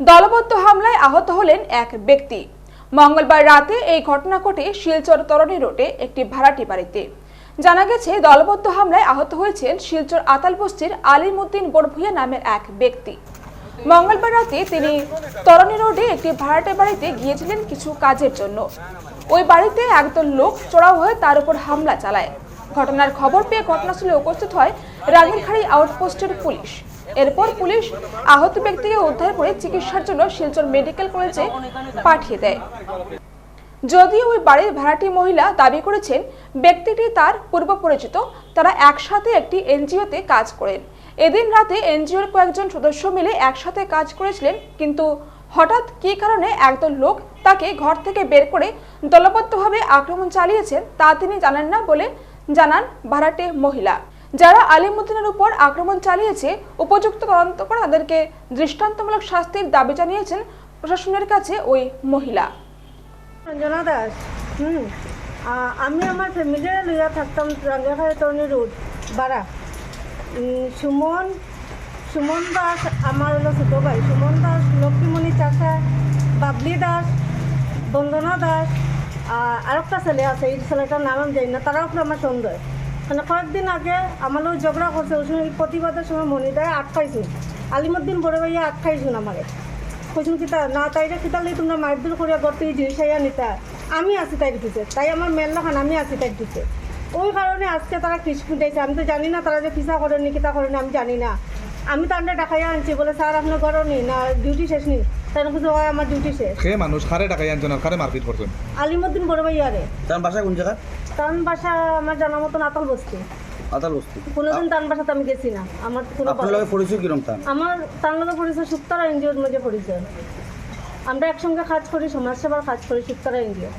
দলবদ্ধ হামলায় আহত হলেন এক ব্যক্তি। মঙ্গলবার রাতে এই ঘটনা ঘটে শিলচর তরণী রোডে একটি ভাড়াটি বাড়িতে। জানা গেছে, দলবদ্ধ হামলায় আহত হয়েছেন শিলচর আতালবস্তির আলিমুদ্দিন বড়ভুইয়া নামের এক ব্যক্তি। মঙ্গলবার রাতে তিনি তরণী রোডে একটি ভাড়াটে বাড়িতে গিয়েছিলেন কিছু কাজের জন্য। ওই বাড়িতে একদল লোক চড়াও হয়ে তার উপর হামলা চালায়। ঘটনার খবর পেয়ে ঘটনাস্থলে উপস্থিত হয় রাগিরখাড়ি আউটপোস্টের পুলিশ। এরপর পুলিশ আহত ব্যক্তিকে উদ্ধার করে চিকিৎসার জন্য শিলচর মেডিকেল কলেজে পাঠিয়ে দেয়। যদিও ওই বাড়ির ভাড়াটি মহিলা দাবি করেছেন, ব্যক্তিটি তার পূর্ব পরিচিত, তারা একসাথে একটি এনজিওতে কাজ করেন। এদিন রাতে এনজিওর কয়েকজন সদস্য মিলে একসাথে কাজ করেছিলেন, কিন্তু হঠাৎ কী কারণে একদল লোক তাকে ঘর থেকে বের করে দলবদ্ধভাবে আক্রমণ চালিয়েছেন তা তিনি জানেন না বলে জানান ভাড়াটে মহিলা। যারা আলিমুদ্দিনের উপর আক্রমণ চালিয়েছে, উপযুক্ত তদন্ত করে তাদেরকে দৃষ্টান্তমূলক শাস্তির দাবি জানিয়েছেন প্রশাসনের কাছে ওই মহিলা। দাস আমি আমার ফ্যামিলিরে লইয়া থাকতাম রাঙ্গাখাড়ি তরণী রোড বাড়া সুমন সুমন দাস আমার হলো ছোটো ভাই। সুমন দাস, লক্ষ্মীমণি চাষা বাবলি দাস, বন্দনা দাস আরেকটা ছেলে আছে, এই ছেলেটার নাম আমি জানি না, তারাও আমার সন্দেহ মানে কয়েকদিন আগে আমার লোক ঝগড়া করছে, ওই সময় প্রতিবাদের সময় মনিদায় আটকাইছিল আলিমুদ্দিন বড় ভাইয়া আটকাইছিল আমাকে। কইছিল কিতা না তাইরা কিতা লই তোমরা মারধর করিয়া গড়তে জিনিস আইয়া নিতা। আমি আছি তাই দিছে তাই আমার মেল্লা খান আমি আছি তাই দিছে ওই কারণে আজকে তারা কৃষ ফুটাইছে আমি তো জানি না তারা যে পিসা করেন নি কিতা করেন আমি জানি না। আমি তান্ডে ডাকাইয়া আনছি বলে স্যার আপনার ঘরও নি না ডিউটি শেষ নি তাই কিছু হয় আমার ডিউটি শেষ। সে মানুষ? খারে টাকাই আনছেন আর খারে মারপিট করছেন আলিমুদ্দিন বড় ভাইয়ারে তার বাসা কোন জায়গা? তার বাসা আমার জানা মতন আতল বস্তি। আতাল বস্তি। কোনোদিন তার বাসাতে আমি গেছি না। আমার কোনো আপনার লগে পরিচয় কিরম তার? আমার তার লগে পরিচয় সুক্তারা এনজিওর মধ্যে পরিচয়। আমরা একসঙ্গে কাজ করি সমাজসেবার কাজ করি সুক্তারা এনজিও